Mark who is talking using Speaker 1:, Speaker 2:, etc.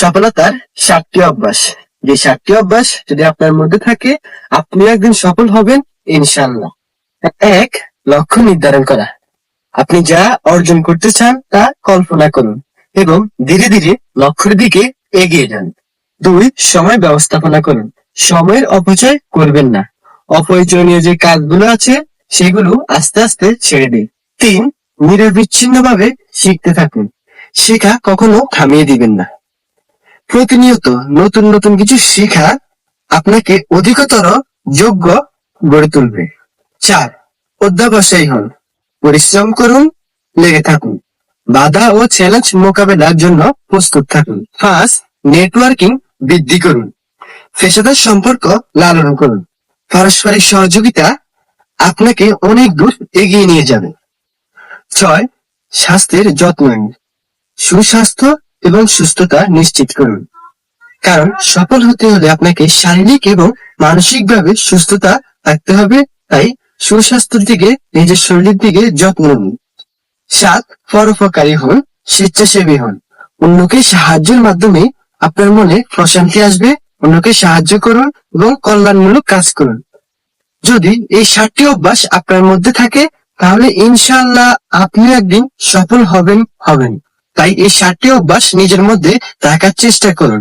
Speaker 1: সফলতার সাতটি অভ্যাস যে সাতটি অভ্যাস যদি আপনার মধ্যে থাকে আপনি একদিন সফল হবেন ইনশাল্লাহ এক লক্ষ্য নির্ধারণ করা আপনি যা অর্জন করতে চান তা কল্পনা করুন এবং ধীরে ধীরে লক্ষ্যের দিকে এগিয়ে যান দুই সময় ব্যবস্থাপনা করুন সময়ের অপচয় করবেন না অপ্রয়োজনীয় যে কাজগুলো আছে সেগুলো আস্তে আস্তে ছেড়ে দিন তিন নিরবিচ্ছিন্ন ভাবে শিখতে থাকুন শেখা কখনো থামিয়ে দিবেন না প্রতিনিয়ত নতুন নতুন কিছু শেখা আপনাকে অধিকতর যোগ্য গড়ে তুলবে চার অধ্যাবসায়ী হন পরিশ্রম করুন লেগে থাকুন বাধা ও চ্যালেঞ্জ মোকাবেলার জন্য প্রস্তুত থাকুন পাঁচ নেটওয়ার্কিং বৃদ্ধি করুন পেশাদার সম্পর্ক লালন করুন পারস্পরিক সহযোগিতা আপনাকে অনেক দূর এগিয়ে নিয়ে যাবে ছয় স্বাস্থ্যের যত্ন নিন সুস্বাস্থ্য এবং সুস্থতা নিশ্চিত করুন কারণ সফল হতে হলে আপনাকে শারীরিক এবং মানসিকভাবে সুস্থতা থাকতে হবে তাই সুস্বাস্থ্যের দিকে নিজের শরীরের দিকে যত্ন নিন সাত পরোপকারী হন স্বেচ্ছাসেবী হন অন্যকে সাহায্যের মাধ্যমে আপনার মনে প্রশান্তি আসবে অন্যকে সাহায্য করুন এবং কল্যাণমূলক কাজ করুন যদি এই সাতটি অভ্যাস আপনার মধ্যে থাকে তাহলে ইনশাল্লাহ আপনি একদিন সফল হবেন হবেন তাই এই সাতটি অভ্যাস নিজের মধ্যে রাখার চেষ্টা করুন